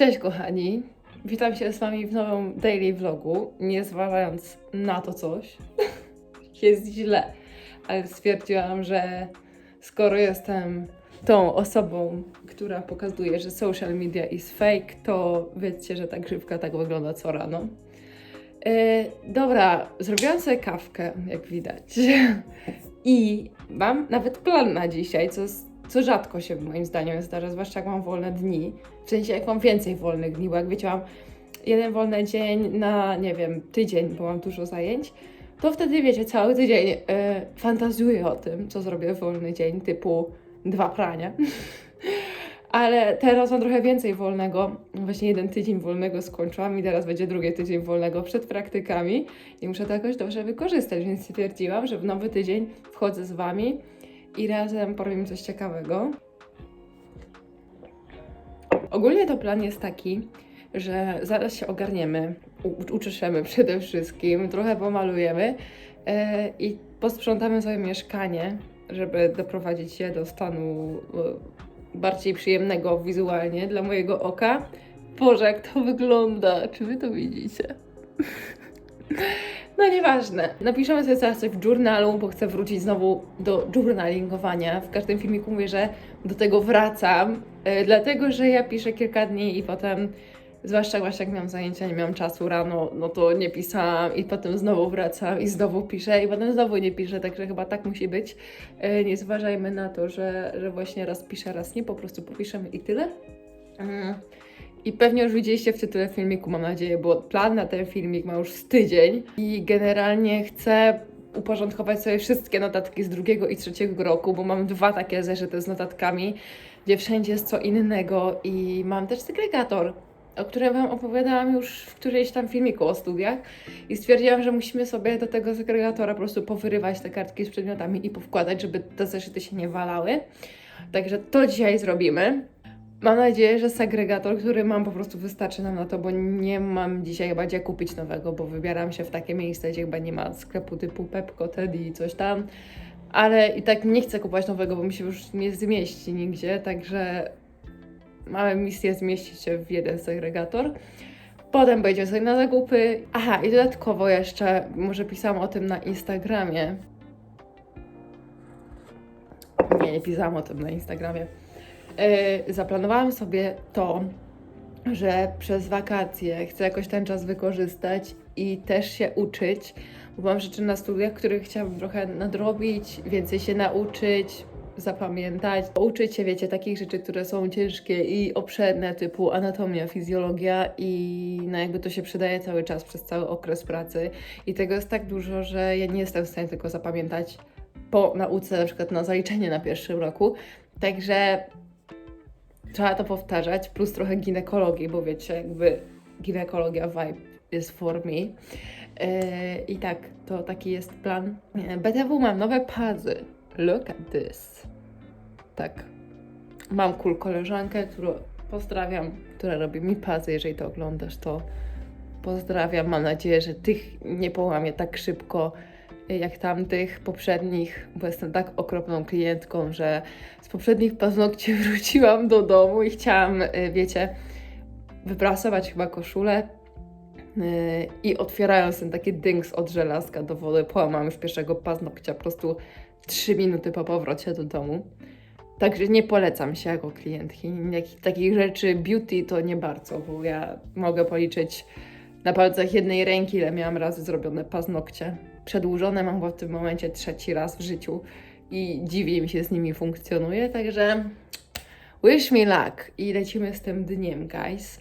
Cześć kochani, witam się z wami w nowym daily vlogu, nie zważając na to coś, jest źle, ale stwierdziłam, że skoro jestem tą osobą, która pokazuje, że social media is fake, to wiedzcie, że ta grzywka tak wygląda co rano. E, dobra, zrobiłam sobie kawkę, jak widać. I mam nawet plan na dzisiaj, co, co rzadko się moim zdaniem zdarza, zwłaszcza jak mam wolne dni. W sensie jak mam więcej wolnych dni, bo jak wiecie, mam jeden wolny dzień na, nie wiem, tydzień, bo mam dużo zajęć, to wtedy wiecie, cały tydzień y, fantazjuję o tym, co zrobię w wolny dzień, typu dwa prania. Ale teraz mam trochę więcej wolnego. Właśnie jeden tydzień wolnego skończyłam i teraz będzie drugi tydzień wolnego przed praktykami i muszę to jakoś dobrze wykorzystać, więc stwierdziłam, że w nowy tydzień wchodzę z Wami i razem porobimy coś ciekawego. Ogólnie to plan jest taki, że zaraz się ogarniemy, u- uczeszemy przede wszystkim, trochę pomalujemy e, i posprzątamy sobie mieszkanie, żeby doprowadzić je do stanu e, bardziej przyjemnego wizualnie dla mojego oka. Boże, jak to wygląda! Czy wy to widzicie? No nieważne. Napiszemy sobie zaraz coś w journalu, bo chcę wrócić znowu do journalingowania. W każdym filmiku mówię, że do tego wracam, e, dlatego że ja piszę kilka dni i potem, zwłaszcza właśnie jak miałam zajęcia, nie miałam czasu rano, no to nie pisałam i potem znowu wracam i znowu piszę i potem znowu nie piszę, także chyba tak musi być. E, Nie zważajmy na to, że, że właśnie raz piszę, raz nie, po prostu popiszemy i tyle. Mm. I pewnie już widzieliście w tytule filmiku, mam nadzieję, bo plan na ten filmik ma już z tydzień i generalnie chcę uporządkować sobie wszystkie notatki z drugiego i trzeciego roku, bo mam dwa takie zeszyty z notatkami, gdzie wszędzie jest co innego i mam też segregator, o którym Wam opowiadałam już w którejś tam filmiku o studiach i stwierdziłam, że musimy sobie do tego segregatora po prostu powyrywać te kartki z przedmiotami i powkładać, żeby te zeszyty się nie walały. Także to dzisiaj zrobimy. Mam nadzieję, że segregator, który mam, po prostu wystarczy nam na to, bo nie mam dzisiaj chyba gdzie kupić nowego, bo wybieram się w takie miejsce, gdzie chyba nie ma sklepu typu Pepco, Teddy i coś tam. Ale i tak nie chcę kupować nowego, bo mi się już nie zmieści nigdzie, także mamy misję zmieścić się w jeden segregator. Potem pojedziemy sobie na zakupy. Aha, i dodatkowo jeszcze, może pisałam o tym na Instagramie. Nie, nie pisałam o tym na Instagramie. Yy, zaplanowałam sobie to, że przez wakacje chcę jakoś ten czas wykorzystać i też się uczyć, bo mam rzeczy na studiach, których chciałabym trochę nadrobić, więcej się nauczyć, zapamiętać. Uczyć się, wiecie, takich rzeczy, które są ciężkie i obszerne, typu anatomia, fizjologia i no jakby to się przydaje cały czas, przez cały okres pracy. I tego jest tak dużo, że ja nie jestem w stanie tylko zapamiętać po nauce, na przykład na zaliczenie na pierwszym roku. Także trzeba to powtarzać, plus trochę ginekologii, bo wiecie, jakby ginekologia vibe is for me. Yy, I tak, to taki jest plan. Yy, BTW mam nowe pazy. Look at this. Tak. Mam cool koleżankę, którą pozdrawiam, która robi mi pazy. Jeżeli to oglądasz, to pozdrawiam. Mam nadzieję, że tych nie połamie tak szybko jak tamtych poprzednich, bo jestem tak okropną klientką, że poprzednich paznokci wróciłam do domu i chciałam, y, wiecie, wyprasować chyba koszulę y, i otwierając ten taki dynks od żelazka do wody, połamałam już pierwszego paznokcia po prostu 3 minuty po powrocie do domu. Także nie polecam się jako klientki. Jakich, takich rzeczy beauty to nie bardzo, bo ja mogę policzyć na palcach jednej ręki, ile miałam razy zrobione paznokcie. Przedłużone mam w tym momencie trzeci raz w życiu i dziwnie mi się z nimi funkcjonuje, także wish me luck i lecimy z tym dniem, guys.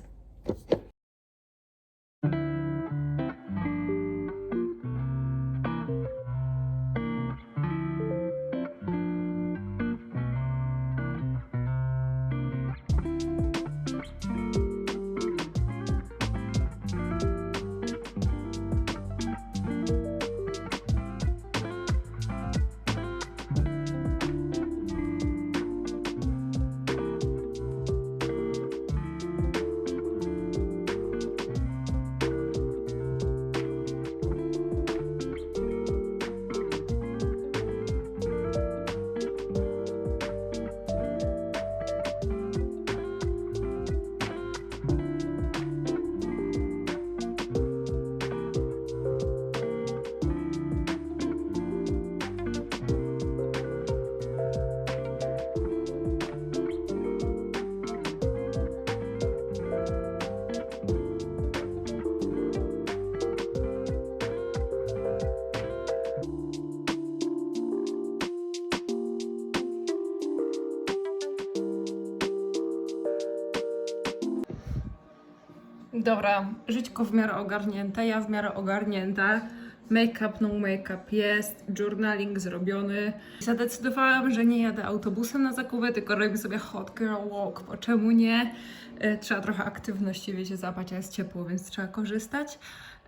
Dobra, żyćko w miarę ogarnięte, ja w miarę ogarnięta. Make-up, no make-up jest, journaling zrobiony. Zadecydowałam, że nie jadę autobusem na zakupy, tylko robię sobie hot girl walk, bo czemu nie? E, Trzeba trochę aktywności, wiecie, zapać, a jest ciepło, więc trzeba korzystać.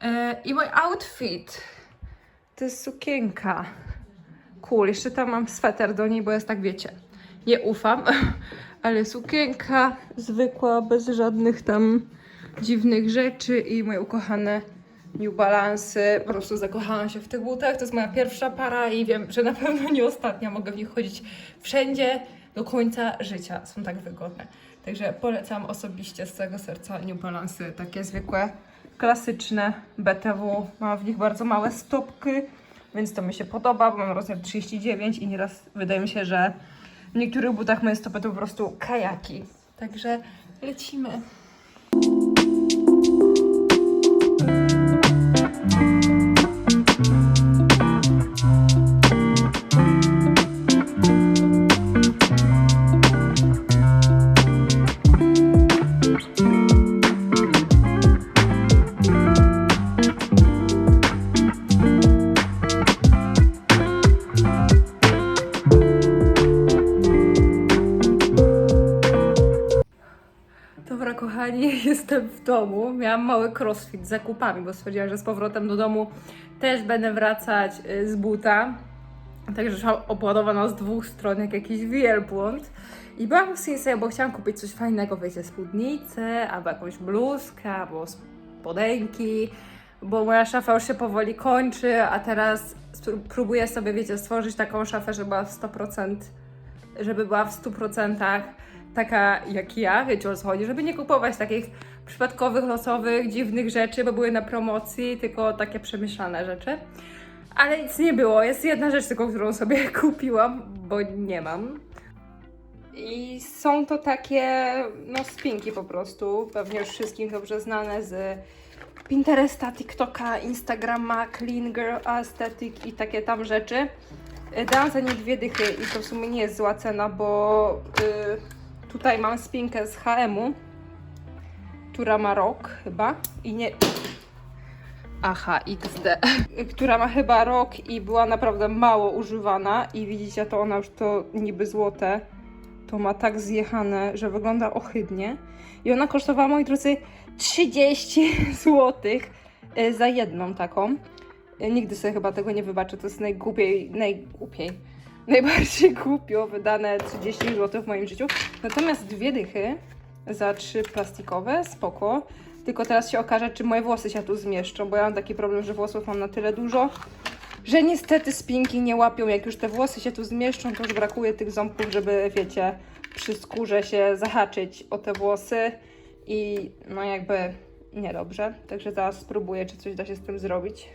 E, I mój outfit to jest sukienka. Cool, jeszcze tam mam sweter do niej, bo jest tak, wiecie, nie ufam, ale sukienka zwykła, bez żadnych tam dziwnych rzeczy i moje ukochane New Balance. Po prostu zakochałam się w tych butach. To jest moja pierwsza para i wiem, że na pewno nie ostatnia. Mogę w nich chodzić wszędzie do końca życia. Są tak wygodne. Także polecam osobiście z całego serca New Balance. Takie zwykłe, klasyczne BTW. Mam w nich bardzo małe stopki, więc to mi się podoba, bo mam rozmiar 39 i nieraz wydaje mi się, że w niektórych butach moje stopy to po prostu kajaki. Także lecimy. W domu. Miałam mały crossfit z zakupami, bo stwierdziłam, że z powrotem do domu też będę wracać y, z buta. Także szłam z dwóch stron, jak jakiś wielbłąd. I byłam w Sinsei, bo chciałam kupić coś fajnego, wiecie, spódnicę, albo jakąś bluzkę, albo spodenki, bo moja szafa już się powoli kończy, a teraz próbuję sobie, wiecie, stworzyć taką szafę, żeby była w 100%, żeby była w 100% taka jak ja, wiecie o co chodzi, żeby nie kupować takich przypadkowych, losowych, dziwnych rzeczy, bo były na promocji, tylko takie przemyślane rzeczy. Ale nic nie było. Jest jedna rzecz tylko, którą sobie kupiłam, bo nie mam. I są to takie, no, spinki po prostu, pewnie już wszystkim dobrze znane z Pinteresta, TikToka, Instagrama, Clean Girl Aesthetic i takie tam rzeczy. Dałam za nie dwie dychy i to w sumie nie jest zła cena, bo y, tutaj mam spinkę z H&M-u, która ma rok chyba i nie... Aha, XD. która ma chyba rok i była naprawdę mało używana i widzicie, to ona już to niby złote, to ma tak zjechane, że wygląda ohydnie. I ona kosztowała, moi drodzy, 30 zł za jedną taką. Y, Nigdy sobie chyba tego nie wybaczę, to jest najgłupiej, najgłupiej, najbardziej głupio wydane 30 zł w moim życiu. Natomiast dwie dychy za trzy plastikowe, spoko. Tylko teraz się okaże, czy moje włosy się tu zmieszczą, bo ja mam taki problem, że włosów mam na tyle dużo, że niestety spinki nie łapią. Jak już te włosy się tu zmieszczą, to już brakuje tych ząbków, żeby, wiecie, przy skórze się zahaczyć o te włosy i no jakby niedobrze. Także zaraz spróbuję, czy coś da się z tym zrobić.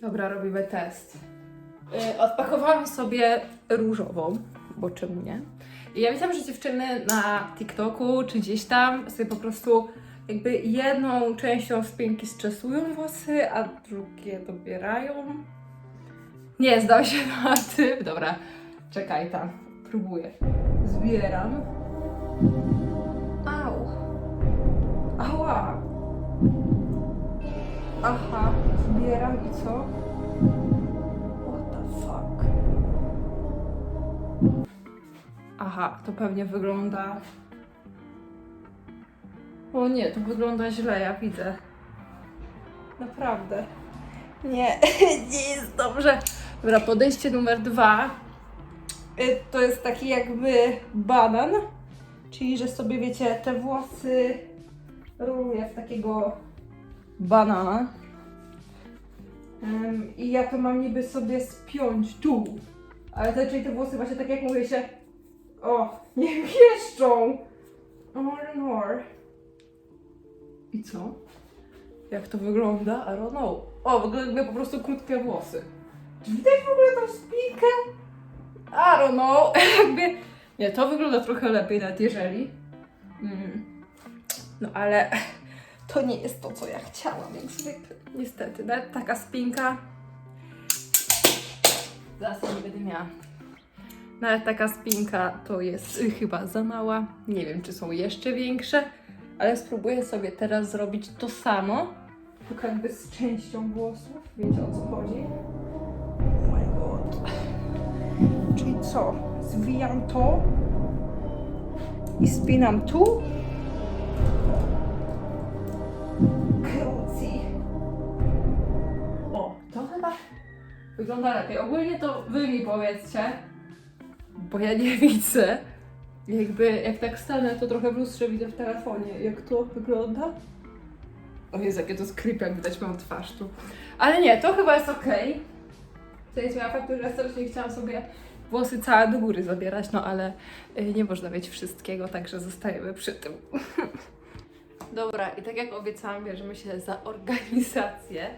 Dobra, robimy test. Yy, odpakowałam sobie różową, bo czemu nie? I ja myślałam, że dziewczyny na TikToku czy gdzieś tam sobie po prostu jakby jedną częścią spinki stresują włosy, a drugie dobierają. Nie, zdał się na tym. Dobra, czekaj tam, próbuję. Zbieram. Au. Ała. Aha, zbieram i co? Aha, to pewnie wygląda. O nie, to wygląda źle, ja widzę. Naprawdę. Nie, nie jest dobrze. Dobra, podejście numer dwa. Y, To jest taki jakby banan. Czyli, że sobie wiecie, te włosy roluję w takiego banana. Em, I ja to mam niby sobie spiąć tu. Ale te, czyli te włosy właśnie tak jak mówię się. O, nie mieszczą! More and more. I co? Jak to wygląda? I don't know. O, wygląda jakby po prostu krótkie włosy. Czy widać w ogóle tą spinkę? I don't know. Jakby... Nie, to wygląda trochę lepiej nawet jeżeli. Mm. No ale to nie jest to, co ja chciałam, zwykle. Niestety, nawet taka spinka. Zaraz nie będę miała. Nawet taka spinka to jest y, chyba za mała. Nie wiem, czy są jeszcze większe, ale spróbuję sobie teraz zrobić to samo, tylko jakby z częścią włosów. Wiecie o co chodzi? Oh my god. Czyli co? Zwijam to i spinam tu. Krucji. O, to chyba wygląda lepiej. Ogólnie to wy mi powiedzcie, bo ja nie widzę. Jakby, jak tak stanę, to trochę w lustrze widzę w telefonie, jak to wygląda. O Jezu, jakie to jest jak widać moją twarz tu. Ale nie, to chyba jest okej. To jest miała faktu, strasznie chciałam sobie włosy całe do góry zabierać, no ale y, nie można mieć wszystkiego, także zostajemy przy tym. Dobra, i tak jak obiecałam, bierzemy się za organizację.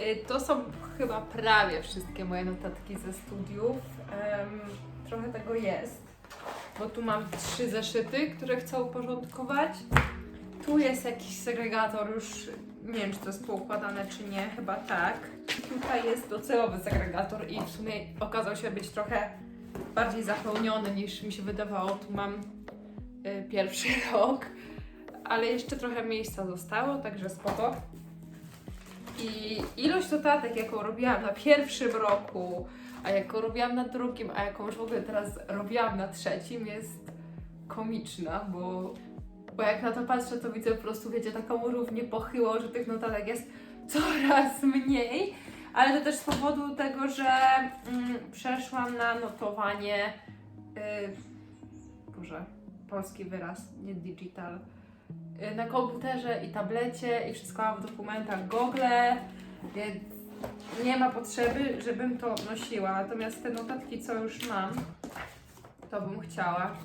Y, To są chyba prawie wszystkie moje notatki ze studiów. Em, trochę tego jest, bo tu mam trzy zeszyty, które chcę uporządkować. Tu jest jakiś segregator, już nie wiem, czy to jest poukładane, czy nie, chyba tak. Tutaj jest docelowy segregator i w sumie okazał się być trochę bardziej zapełniony niż mi się wydawało. Tu mam y, pierwszy rok, ale jeszcze trochę miejsca zostało, także spoko. I ilość notatek, jaką robiłam na pierwszym roku, a jaką robiłam na drugim, a jaką już w ogóle teraz robiłam na trzecim, jest komiczna, bo, bo jak na to patrzę, to widzę po prostu, wiecie, taką równie pochyłą, że tych notatek jest coraz mniej, ale to też z powodu tego, że mm, przeszłam na notowanie, yy, Boże, polski wyraz, nie digital, y, na komputerze i tablecie i wszystko mam w dokumentach Google, więc nie ma potrzeby, żebym to nosiła. Natomiast te notatki, co już mam, to bym chciała,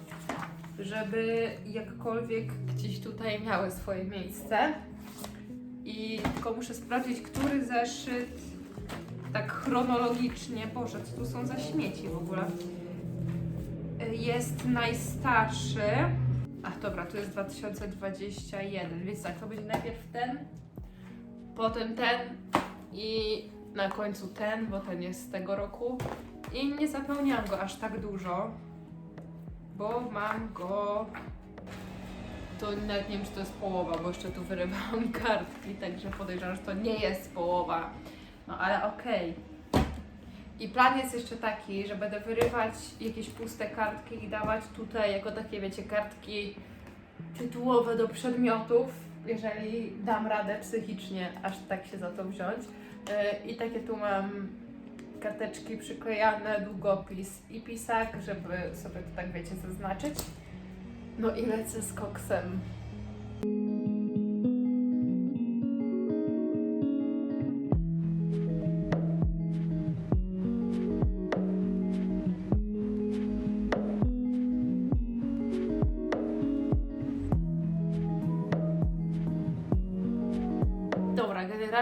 żeby jakkolwiek gdzieś tutaj miały swoje miejsce. I tylko muszę sprawdzić, który zeszyt tak chronologicznie, Boże, co tu są za śmieci w ogóle, jest najstarszy. Ach, dobra, tu jest 2021, więc tak, to będzie najpierw ten, potem ten i na końcu ten, bo ten jest z tego roku. I nie zapełniałam go aż tak dużo, bo mam go. To nawet nie wiem, czy to jest połowa, bo jeszcze tu wyrywałam kartki, także podejrzewam, że to nie jest połowa. No ale okej. I plan jest jeszcze taki, że będę wyrywać jakieś puste kartki i dawać tutaj jako takie, wiecie, kartki tytułowe do przedmiotów, jeżeli dam radę psychicznie aż tak się za to wziąć. Yy, I takie tu mam karteczki przyklejane, długopis i pisak, żeby sobie to tak, wiecie, zaznaczyć. No i lecę z koksem.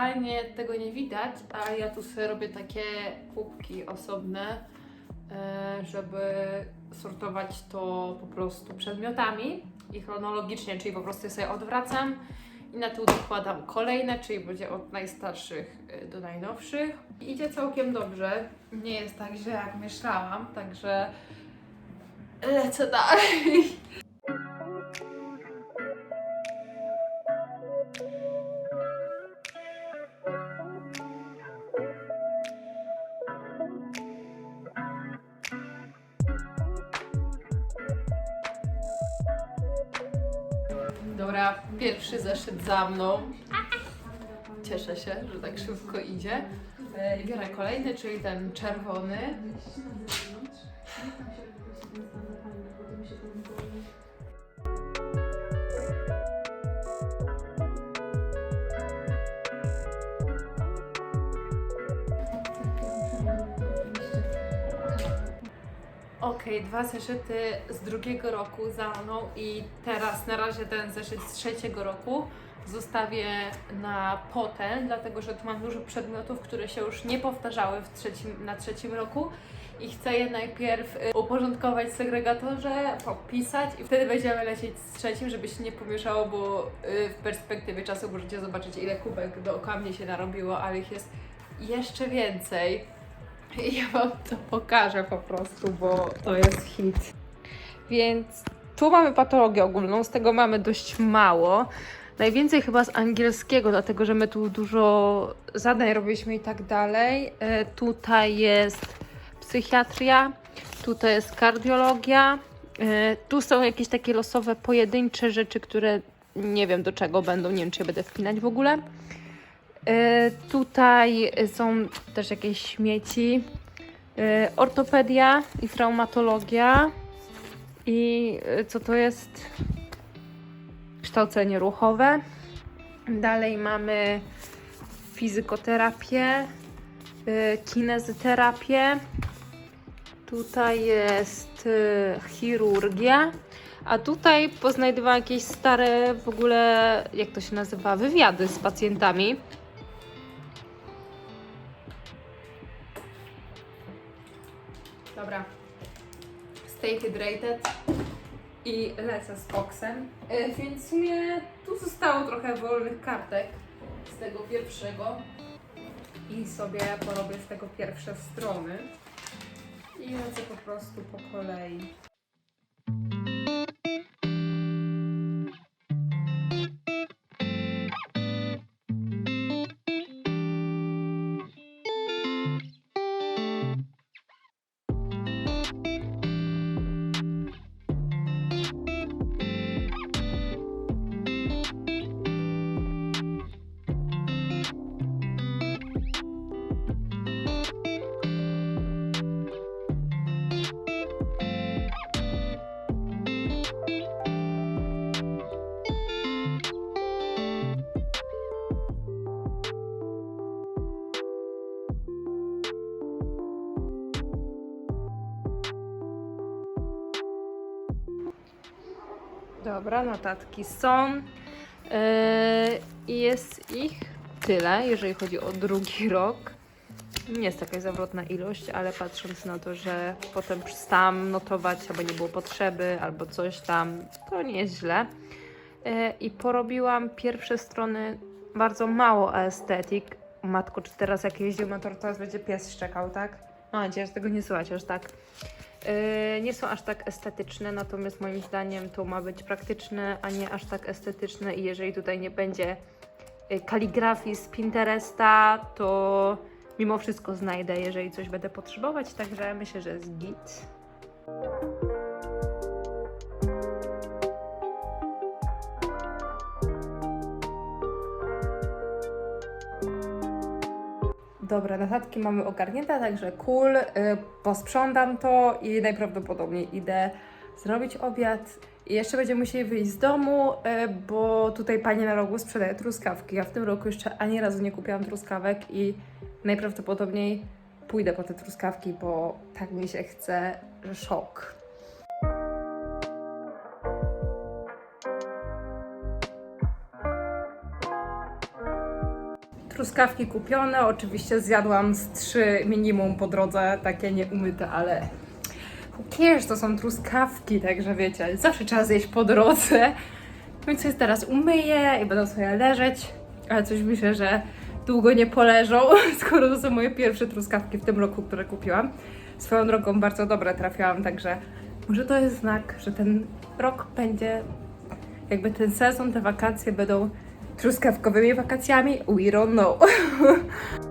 Generalnie tego nie widać, a ja tu sobie robię takie kubki osobne, e, żeby sortować to po prostu przedmiotami i chronologicznie, czyli po prostu sobie odwracam i na tył dokładam kolejne, czyli będzie od najstarszych e, do najnowszych. I Idzie całkiem dobrze, nie jest tak źle jak myślałam, także lecę dalej. Dobra, pierwszy zeszyt za mną. Cieszę się, że tak szybko idzie. E, Biorę kolejny, czyli ten czerwony. Dwa zeszyty z drugiego roku za mną i teraz na razie ten zeszyt z trzeciego roku zostawię na potem, dlatego że tu mam dużo przedmiotów, które się już nie powtarzały w trzecim, na trzecim roku i chcę je najpierw y, uporządkować w segregatorze, popisać i wtedy będziemy lecieć z trzecim, żeby się nie pomieszało, bo y, w perspektywie czasu możecie zobaczyć ile kubek dookoła mnie się narobiło, ale ich jest jeszcze więcej. Ja Wam to pokażę po prostu, bo to jest hit. Więc tu mamy patologię ogólną, z tego mamy dość mało. Najwięcej chyba z angielskiego, dlatego że my tu dużo zadań robiliśmy i tak dalej. E, Tutaj jest psychiatria, tutaj jest kardiologia. e, Tu są jakieś takie losowe, pojedyncze rzeczy, które nie wiem do czego będą, nie wiem czy je będę wpinać w ogóle. E, Tutaj są też jakieś śmieci. E, Ortopedia i traumatologia. I e, co to jest? Kształcenie ruchowe. Dalej mamy fizykoterapię, kinezyterapię. Tutaj jest chirurgia. A tutaj poznajdowałam jakieś stare w ogóle, jak to się nazywa, wywiady z pacjentami. Dobra. Stay hydrated i lecę z koksem. E, Więc w sumie tu zostało trochę wolnych kartek z tego pierwszego. I sobie porobię z tego pierwsze strony. I lecę po prostu po kolei. Dobra, notatki są. Yy, I jest ich tyle, jeżeli chodzi o drugi rok. Nie jest jakaś zawrotna ilość, ale patrząc na to, że potem przestałam notować, albo nie było potrzeby, albo coś tam, to nie jest źle. Yy, I porobiłam pierwsze strony bardzo mało estetyk. Matko, czy teraz jak jeździmy, to teraz będzie pies szczekał, tak? Mam nadzieję, że tego nie słychać aż tak. Yy, nie są aż tak estetyczne, natomiast moim zdaniem to ma być praktyczne, a nie aż tak estetyczne i jeżeli tutaj nie będzie yy, kaligrafii z Pinteresta, to mimo wszystko znajdę, jeżeli coś będę potrzebować, także myślę, że jest git. Dobra, notatki mamy ogarnięte, także cool. Y, posprzątam to i najprawdopodobniej idę zrobić obiad. I jeszcze będziemy musieli wyjść z domu, y, bo tutaj pani na rogu sprzedaje truskawki. Ja w tym roku jeszcze ani razu nie kupiłam truskawek i najprawdopodobniej pójdę po te truskawki, bo tak mi się chce, że szok. Truskawki kupione, oczywiście zjadłam z trzy minimum po drodze, takie nieumyte, ale who cares, to są truskawki, także wiecie, zawsze trzeba zjeść po drodze. Więc je teraz umyję i będą sobie leżeć, ale coś myślę, że długo nie poleżą, skoro to są moje pierwsze truskawki w tym roku, które kupiłam. Swoją drogą bardzo dobre trafiłam, także może to jest znak, że ten rok będzie, jakby ten sezon, te wakacje będą truskawkowymi wakacjami? We don't know.